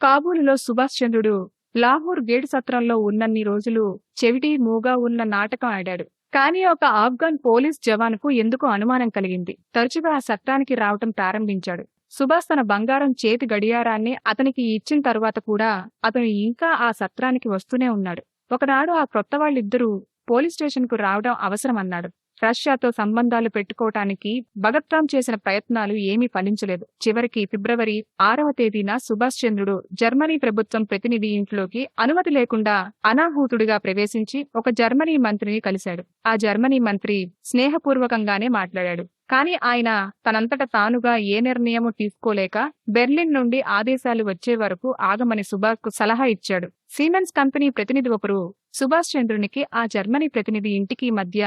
కాబూలులో సుభాష్ చంద్రుడు లాహోర్ గేటు సత్రంలో ఉన్నన్ని రోజులు చెవిటి మూగా ఉన్న నాటకం ఆడాడు. కానీ ఒక ఆఫ్ఘన్ పోలీస్ జవాన్కు ఎందుకు అనుమానం కలిగింది? తరచుగా ఆ సత్రానికి రావటం ప్రారంభించాడు. సుభాష్ తన బంగారం చేతి గడియారాన్ని అతనికి ఇచ్చిన తరువాత కూడా అతను ఇంకా ఆ సత్రానికి వస్తూనే ఉన్నాడు. ఒకనాడు ఆ క్రొత్త వాళ్ళిద్దరూ పోలీస్ స్టేషన్కు రావడం అవసరమన్నాడు. రష్యాతో సంబంధాలు పెట్టుకోవటానికి భగత్రాం చేసిన ప్రయత్నాలు ఏమీ ఫలించలేదు. చివరికి ఫిబ్రవరి ఆరవ తేదీన సుభాష్ చంద్రుడు జర్మనీ ప్రభుత్వం ప్రతినిధి ఇంట్లోకి అనుమతి లేకుండా అనాహూతుడిగా ప్రవేశించి ఒక జర్మనీ మంత్రిని కలిశాడు. ఆ జర్మనీ మంత్రి స్నేహపూర్వకంగానే మాట్లాడాడు. కానీ ఆయన తనంతట తానుగా ఏ నిర్ణయము తీసుకోలేక బెర్లిన్ నుండి ఆదేశాలు వచ్చే వరకు ఆగమని సుభాష్కు సలహా ఇచ్చాడు. సీమెన్స్ కంపెనీ ప్రతినిధి ఒకరు సుభాష్ చంద్రునికి ఆ జర్మనీ ప్రతినిధి ఇంటికి మధ్య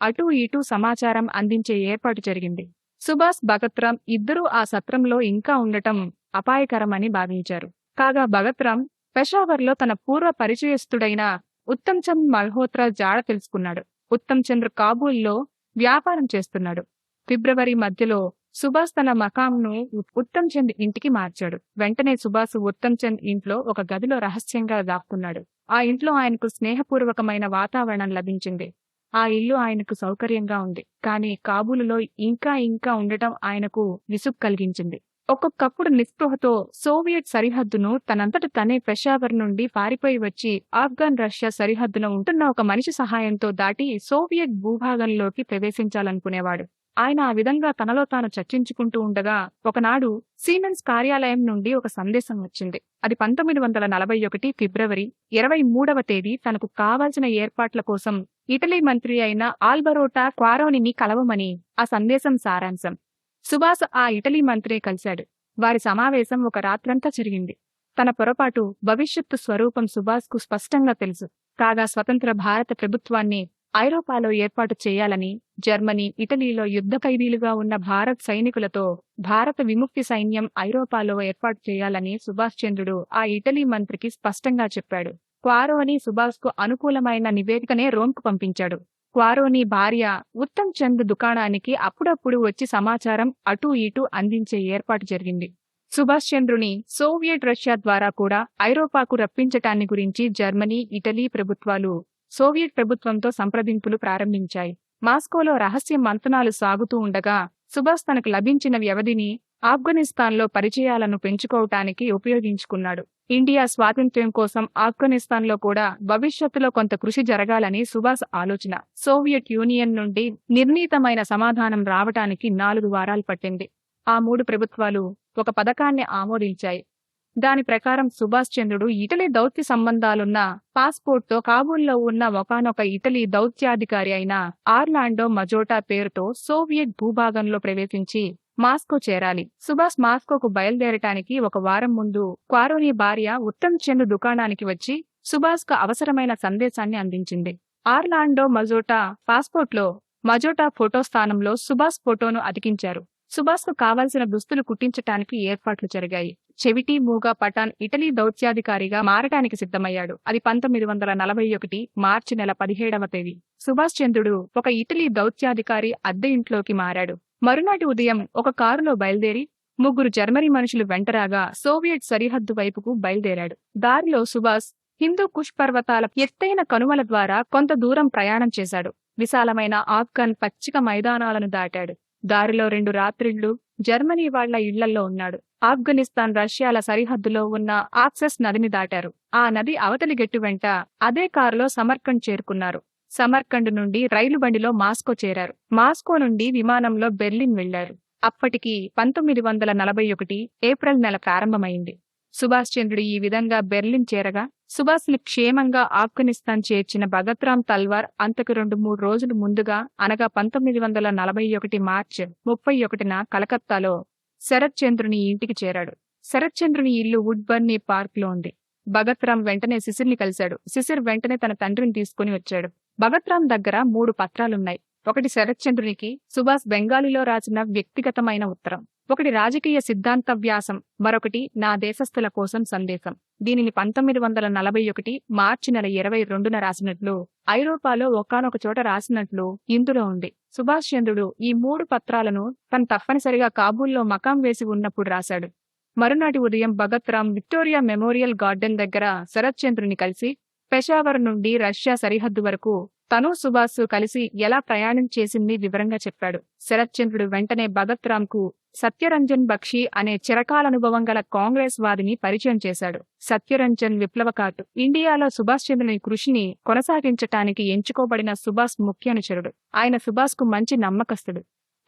అటూ ఇటూ సమాచారం అందించే ఏర్పాటు జరిగింది. సుభాష్ భగత్రామ్ ఇద్దరూ ఆ సత్రంలో ఇంకా ఉండటం అపాయకరమని భావించారు. కాగా భగత్రామ్ పెషావర్లో తన పూర్వ పరిచయస్తుడైన ఉత్తమ్ చంద్ మల్హోత్రా జాడ తెలుసుకున్నాడు. ఉత్తమ్ చంద్ర కాబూల్లో వ్యాపారం చేస్తున్నాడు. ఫిబ్రవరి మధ్యలో సుభాష్ తన మకాంను ఉత్తమ్ చంద్ ఇంటికి మార్చాడు. వెంటనే సుభాష్ ఉత్తమ్ చంద్ ఇంట్లో ఒక గదిలో రహస్యంగా దాక్కున్నాడు. ఆ ఇంట్లో ఆయనకు స్నేహపూర్వకమైన వాతావరణం లభించింది. ఆ ఇల్లు ఆయనకు సౌకర్యంగా ఉంది. కానీ కాబూలులో ఇంకా ఇంకా ఉండటం ఆయనకు విసుగు కలిగించింది. ఒక్కొక్కప్పుడు నిస్పృహతో సోవియట్ సరిహద్దును తనంతట తనే పెషావర్ నుండి పారిపోయి వచ్చి ఆఫ్ఘన్ రష్యా సరిహద్దున ఉంటున్న ఒక మనిషి సహాయంతో దాటి సోవియట్ భూభాగంలోకి ప్రవేశించాలనుకునేవాడు. ఆయన ఆ విధంగా తనలో తాను చర్చించుకుంటూ ఉండగా ఒకనాడు సీమెన్స్ కార్యాలయం నుండి ఒక సందేశం వచ్చింది. అది పంతొమ్మిది వందల నలభై ఒకటి ఫిబ్రవరి ఇరవై మూడవ తేదీ తనకు కావాల్సిన ఏర్పాట్ల కోసం ఇటలీ మంత్రి అయిన ఆల్బరోటా క్వారోనిని కలవమని ఆ సందేశం సారాంశం. సుభాష్ ఆ ఇటలీ మంత్రి కలిశాడు. వారి సమావేశం ఒక రాత్రంతా జరిగింది. తన పొరపాటు భవిష్యత్తు స్వరూపం సుభాష్కు స్పష్టంగా తెలుసు. కాగా స్వతంత్ర భారత ప్రభుత్వాన్ని ఐరోపాలో ఏర్పాటు చేయాలని జర్మనీ ఇటలీలో యుద్ధ ఖైదీలుగా ఉన్న భారత్ సైనికులతో భారత విముక్తి సైన్యం ఐరోపాలో ఏర్పాటు చేయాలని సుభాష్ చంద్రుడు ఆ ఇటలీ మంత్రికి స్పష్టంగా చెప్పాడు. క్వారోని సుభాష్కు అనుకూలమైన నివేదికనే రోమ్కు పంపించాడు. క్వారోని భార్య ఉత్తమ్ చంద్ దుకాణానికి అప్పుడప్పుడు వచ్చి సమాచారం అటూ ఇటూ అందించే ఏర్పాటు జరిగింది. సుభాష్ చంద్రుని సోవియట్ రష్యా ద్వారా కూడా ఐరోపాకు రప్పించటాన్ని గురించి జర్మనీ ఇటలీ ప్రభుత్వాలు సోవియట్ ప్రభుత్వంతో సంప్రదింపులు ప్రారంభించాయి. మాస్కోలో రహస్య మంతనాలు సాగుతూ ఉండగా సుభాష్ తనకు లభించిన వ్యవధిని ఆఫ్ఘనిస్తాన్లో పరిచయాలను పెంచుకోవటానికి ఉపయోగించుకున్నాడు. ఇండియా స్వాతంత్ర్యం కోసం ఆఫ్ఘనిస్తాన్లో కూడా భవిష్యత్తులో కొంత కృషి జరగాలని సుభాష్ ఆలోచన. సోవియట్ యూనియన్ నుండి నిర్ణీతమైన సమాధానం రావటానికి నాలుగు వారాలు పట్టింది. ఆ మూడు ప్రభుత్వాలు ఒక పథకాన్ని ఆమోదించాయి. దాని ప్రకారం సుభాష్ చంద్రుడు ఇటలీ దౌత్య సంబంధాలున్న పాస్పోర్ట్తో కాబూల్లో ఉన్న ఒకనొక ఇటలీ దౌత్యాధికారి అయిన ఆర్లాండో మజోటా పేరుతో సోవియట్ భూభాగంలో ప్రవేశించి మాస్కో చేరాలి. సుభాష్ మాస్కోకు బయలుదేరటానికి ఒక వారం ముందు క్వారోని భార్య ఉత్తమ్ చంద్ దుకాణానికి వచ్చి సుభాష్కు అవసరమైన సందేశాన్ని అందించింది. ఆర్లాండో మజోటా పాస్పోర్ట్లో మజోటా ఫోటో స్థానంలో సుభాష్ ఫోటోను అతికించారు. సుభాష్కు కావాల్సిన దుస్తులు కుట్టించటానికి ఏర్పాట్లు జరిగాయి. చెవిటి మూగా పఠాన్ ఇటలీ దౌత్యాధికారిగా మారటానికి సిద్ధమయ్యాడు. అది పంతొమ్మిది వందల నలభై ఒకటి మార్చి నెల పదిహేడవ తేదీ. సుభాష్ చంద్రుడు ఒక ఇటలీ దౌత్యాధికారి అద్దె ఇంట్లోకి మారాడు. మరునాటి ఉదయం ఒక కారులో బయలుదేరి ముగ్గురు జర్మనీ మనుషులు వెంటరాగా సోవియట్ సరిహద్దు వైపుకు బయలుదేరాడు. దారిలో సుభాష్ హిందూ కుష్ పర్వతాల ఎత్తైన కనుమల ద్వారా కొంత దూరం ప్రయాణం చేశాడు. విశాలమైన ఆఫ్ఘన్ పచ్చిక మైదానాలను దాటాడు. దారిలో రెండు రాత్రిళ్ళు జర్మనీ వాళ్ళ ఇళ్ళలో ఉన్నాడు. ఆఫ్ఘనిస్తాన్ రష్యాల సరిహద్దులో ఉన్న ఆక్సెస్ నదిని దాటారు. ఆ నది అవతలి గెట్టు వెంట అదే కారులో సమర్కండ్ చేరుకున్నారు. సమర్కండ్ నుండి రైలు బండిలో మాస్కో చేరారు. మాస్కో నుండి విమానంలో బెర్లిన్ వెళ్ళారు అప్పటికి పంతొమ్మిది వందల నలభై ఒకటి ఏప్రిల్ నెల ప్రారంభమైంది. సుభాష్ చంద్రుడు ఈ విధంగా బెర్లిన్ చేరగా సుభాష్ని క్షేమంగా ఆఫ్ఘనిస్తాన్ చేర్చిన భగత్రామ్ తల్వార్ అంతకు రెండు మూడు రోజులు ముందుగా అనగా పంతొమ్మిది వందల నలభై ఒకటి మార్చ్ ముప్పై ఒకటిన కలకత్తాలో శరత్ చంద్రుని ఇంటికి చేరాడు. శరత్ చంద్రుని ఇల్లు వుడ్బర్నీ పార్క్లో ఉంది. భగత్రామ్ వెంటనే శిశిర్ని కలిశాడు. శిశిర్ వెంటనే తన తండ్రిని తీసుకుని వచ్చాడు. భగత్రామ్ దగ్గర మూడు పత్రాలున్నాయి. ఒకటి శరత్చంద్రునికి సుభాష్ బెంగాలీలో రాసిన వ్యక్తిగతమైన ఉత్తరం. ఒకటి రాజకీయ సిద్ధాంత వ్యాసం మరొకటి నా దేశస్థుల కోసం సందేశం. దీనిని పంతొమ్మిది వందల నలభై ఒకటి మార్చి నెల ఇరవై రెండున రాసినట్లు ఐరోపాలో ఒకానొక చోట రాసినట్లు ఇందులో ఉంది. సుభాష్ చంద్రుడు ఈ మూడు పత్రాలను తను తప్పనిసరిగా కాబూల్లో మకాం వేసి ఉన్నప్పుడు రాశాడు. మరునాటి ఉదయం Bhagat Ram Victoria Memorial Garden దగ్గర శరత్చంద్రుని కలిసి పెషావర్ నుండి రష్యా సరిహద్దు వరకు తను సుభాష్ కలిసి ఎలా ప్రయాణం చేసింది వివరంగా చెప్పాడు. శరత్చంద్రుడు వెంటనే భగత్కు సత్యరంజన్ బక్షి అనే చిరకాలనుభవం గల కాంగ్రెస్ వాదిని పరిచయం చేశాడు. సత్యరంజన్ విప్లవకాటు ఇండియాలో సుభాష్ చంద్రుని కృషిని కొనసాగించటానికి ఎంచుకోబడిన సుభాష్ ముఖ్యనుచరుడు ఆయన సుభాష్కు మంచి నమ్మకస్తుడు.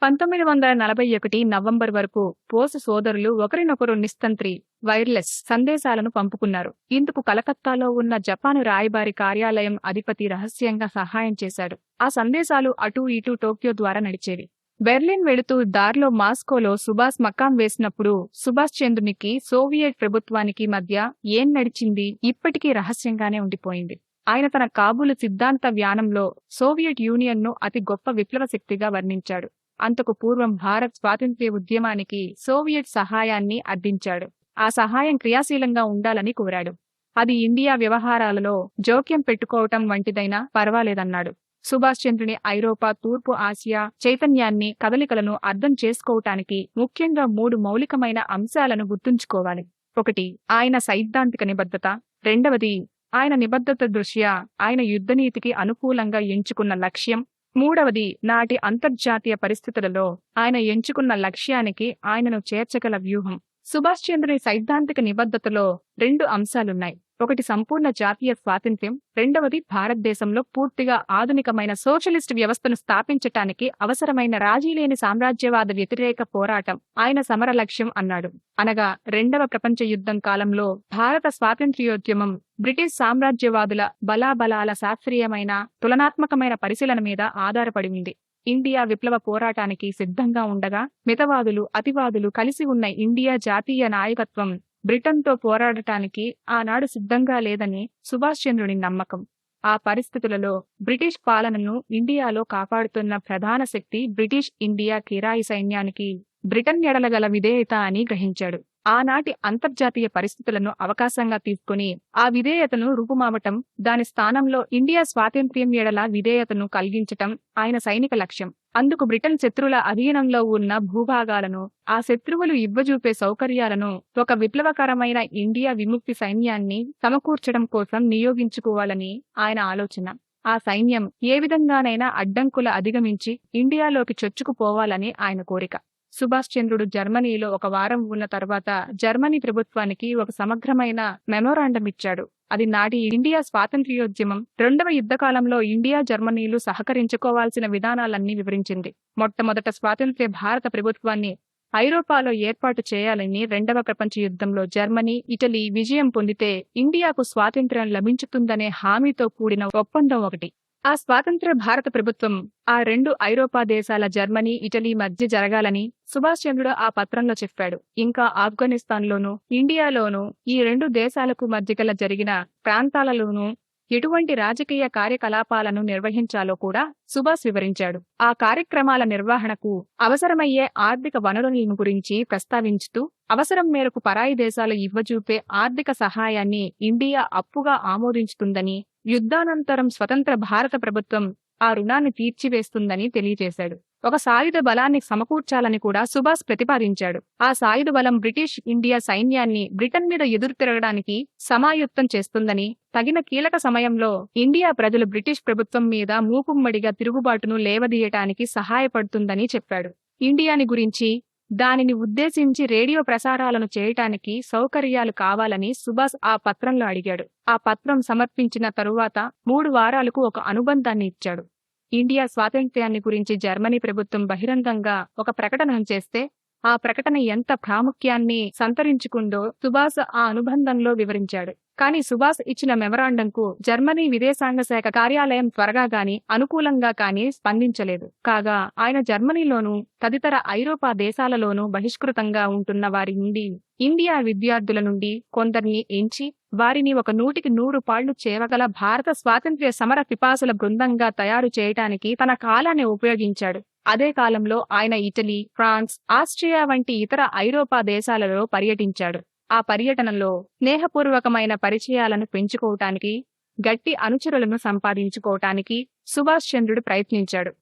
పంతొమ్మిది వందల నలభై ఒకటి నవంబర్ వరకు పోస్ సోదరులు ఒకరినొకరు నిస్తంత్రి వైర్లెస్ సందేశాలను పంపుకున్నారు. ఇందుకు కలకత్తాలో ఉన్న జపాను రాయబారి కార్యాలయం అధిపతి రహస్యంగా సహాయం చేశాడు. ఆ సందేశాలు అటూ ఇటూ టోక్యో ద్వారా నడిచేవి. బెర్లిన్ వెళుతూ దారిలో మాస్కోలో సుభాష్ మకాం వేసినప్పుడు సుభాష్ చంద్రునికి సోవియట్ ప్రభుత్వానికి మధ్య ఏం నడిచింది ఇప్పటికీ రహస్యంగానే ఉండిపోయింది. ఆయన తన కాబూలు సిద్ధాంత వ్యానంలో సోవియట్ యూనియన్ను అతి గొప్ప విప్లవ శక్తిగా వర్ణించాడు. అంతకు పూర్వం భారత్ స్వాతంత్ర్య ఉద్యమానికి సోవియట్ సహాయాన్ని అర్థించాడు. ఆ సహాయం క్రియాశీలంగా ఉండాలని కోరాడు. అది ఇండియా వ్యవహారాలలో జోక్యం పెట్టుకోవటం వంటిదైనా పర్వాలేదన్నాడు. సుభాష్ చంద్రుని ఐరోపా తూర్పు ఆసియా చైతన్యాన్ని కదలికలను అర్థం చేసుకోవటానికి ముఖ్యంగా మూడు మౌలికమైన అంశాలను గుర్తుంచుకోవాలి. ఒకటి ఆయన సైద్ధాంతిక నిబద్ధత. రెండవది ఆయన నిబద్ధత దృష్ట్యా ఆయన యుద్ధనీతికి అనుకూలంగా ఎంచుకున్న లక్ష్యం. మూడవది నాటి అంతర్జాతీయ పరిస్థితులలో ఆయన ఎంచుకున్న లక్ష్యానికి ఆయనను చేర్చగల వ్యూహం. సుభాష్ చంద్రుని సైద్ధాంతిక నిబద్ధతలో రెండు అంశాలున్నాయి. ఒకటి సంపూర్ణ జాతీయ స్వాతంత్ర్యం రెండవది భారతదేశంలో పూర్తిగా ఆధునికమైన సోషలిస్ట్ వ్యవస్థను స్థాపించటానికి అవసరమైన రాజీలేని సామ్రాజ్యవాద వ్యతిరేక పోరాటం. ఆయన సమర లక్ష్యం అన్నాడు. అనగా రెండవ ప్రపంచ యుద్ధం కాలంలో భారత స్వాతంత్ర్యోద్యమం బ్రిటిష్ సామ్రాజ్యవాదుల బలాబలాల శాస్త్రీయమైన తులనాత్మకమైన పరిశీలన మీద ఆధారపడి ఉంది. ఇండియా విప్లవ పోరాటానికి సిద్ధంగా ఉండగా మితవాదులు అతివాదులు కలిసి ఉన్న ఇండియా జాతీయ నాయకత్వం బ్రిటన్తో పోరాడటానికి ఆనాడు సిద్ధంగా లేదని సుభాష్ చంద్రుని నమ్మకం. ఆ పరిస్థితులలో బ్రిటిష్ పాలనను ఇండియాలో కాపాడుతున్న ప్రధాన శక్తి బ్రిటిష్ ఇండియా కిరాయి సైన్యానికి బ్రిటన్ ఎడలగల విధేయత అని గ్రహించాడు. ఆనాటి అంతర్జాతీయ పరిస్థితులను అవకాశంగా తీసుకుని ఆ విధేయతను రూపుమావటం దాని స్థానంలో ఇండియా స్వాతంత్ర్యం ఎడల విధేయతను కలిగించటం ఆయన సైనిక లక్ష్యం. అందుకు బ్రిటన్ శత్రువుల అధీనంలో ఉన్న భూభాగాలను ఆ శత్రువులు ఇవ్వజూపే సౌకర్యాలను ఒక విప్లవకరమైన ఇండియా విముక్తి సైన్యాన్ని సమకూర్చడం కోసం నియోగించుకోవాలని ఆయన ఆలోచన. ఆ సైన్యం ఏ విధంగానైనా అడ్డంకుల అధిగమించి ఇండియాలోకి చొచ్చుకుపోవాలని ఆయన కోరిక. సుభాష్ చంద్రుడు జర్మనీలో ఒక వారం ఉన్న తర్వాత జర్మనీ ప్రభుత్వానికి ఒక సమగ్రమైన మెమోరాండం ఇచ్చాడు. అది నాటి ఇండియా స్వాతంత్ర్యోద్యమం రెండవ యుద్ధకాలంలో ఇండియా జర్మనీలు సహకరించుకోవాల్సిన విధానాలన్నీ వివరించింది. మొట్టమొదట స్వాతంత్ర్య భారత ప్రభుత్వాన్ని ఐరోపాలో ఏర్పాటు చేయాలని రెండవ ప్రపంచ యుద్ధంలో జర్మనీ ఇటలీ విజయం పొందితే ఇండియాకు స్వాతంత్ర్యం లభించుతుందనే హామీతో కూడిన ఒప్పందం ఒకటి. ఆ స్వాతంత్ర భారత ప్రభుత్వం ఆ రెండు ఐరోపా దేశాల జర్మనీ ఇటలీ మధ్య జరగాలని సుభాష్ చంద్రుడు ఆ పత్రంలో చెప్పాడు. ఇంకా ఆఫ్ఘనిస్తాన్లోనూ ఇండియాలోనూ ఈ రెండు దేశాలకు మధ్య గల జరిగిన ప్రాంతాలలోనూ ఎటువంటి రాజకీయ కార్యకలాపాలను నిర్వహించాలో కూడా సుభాష్ వివరించాడు. ఆ కార్యక్రమాల నిర్వహణకు అవసరమయ్యే ఆర్థిక వనరులను గురించి ప్రస్తావించుతూ అవసరం మేరకు పరాయి దేశాలు ఇవ్వజూపే ఆర్థిక సహాయాన్ని ఇండియా అప్పుగా ఆమోదించుతుందని యుద్ధానంతరం స్వతంత్ర భారత ప్రభుత్వం ఆ రుణాన్ని తీర్చివేస్తుందని తెలియజేశాడు. ఒక సాయుధ బలాన్ని సమకూర్చాలని కూడా సుభాష్ ప్రతిపాదించాడు. ఆ సాయుధ బలం బ్రిటిష్ ఇండియా సైన్యాన్ని బ్రిటన్ మీద ఎదురు తిరగడానికి సమాయుత్తం చేస్తుందని తగిన కీలక సమయంలో ఇండియా ప్రజలు బ్రిటిష్ ప్రభుత్వం మీద మూకుమ్మడిగా తిరుగుబాటును లేవదీయటానికి సహాయపడుతుందని చెప్పాడు. ఇండియాని గురించి దానిని ఉద్దేశించి రేడియో ప్రసారాలను చేయటానికి సౌకర్యాలు కావాలని సుభాష్ ఆ పత్రంలో అడిగాడు. ఆ పత్రం సమర్పించిన తరువాత మూడు వారాలకు ఒక అనుబంధాన్ని ఇచ్చాడు. ఇండియా స్వాతంత్ర్యాన్ని గురించి జర్మనీ ప్రభుత్వం బహిరంగంగా ఒక ప్రకటన చేస్తే ఆ ప్రకటన ఎంత ప్రాముఖ్యాన్ని సంతరించుకుందో సుభాష్ ఆ అనుబంధంలో వివరించాడు. కానీ సుభాష్ ఇచ్చిన మెమరాండంకు జర్మనీ విదేశాంగ శాఖ కార్యాలయం త్వరగా గాని అనుకూలంగా కానీ స్పందించలేదు. కాగా ఆయన జర్మనీలోనూ తదితర ఐరోపా దేశాలలోనూ బహిష్కృతంగా ఉంటున్న వారి నుండి ఇండియా విద్యార్థుల నుండి కొందరిని ఎంచి వారిని ఒక నూటికి నూరు పాళ్ళు చేవగల భారత స్వాతంత్ర్య సమర పిపాసుల బృందంగా తయారు చేయటానికి తన కాలాన్ని ఉపయోగించాడు. అదే కాలంలో ఆయన ఇటలీ ఫ్రాన్స్ ఆస్ట్రియా వంటి ఇతర ఐరోపా దేశాలలో పర్యటించాడు. ఆ పర్యటనలో స్నేహపూర్వకమైన పరిచయాలను పెంచుకోవటానికి గట్టి అనుచరులను సంపాదించుకోవటానికి సుభాష్ చంద్రుడు ప్రయత్నించాడు.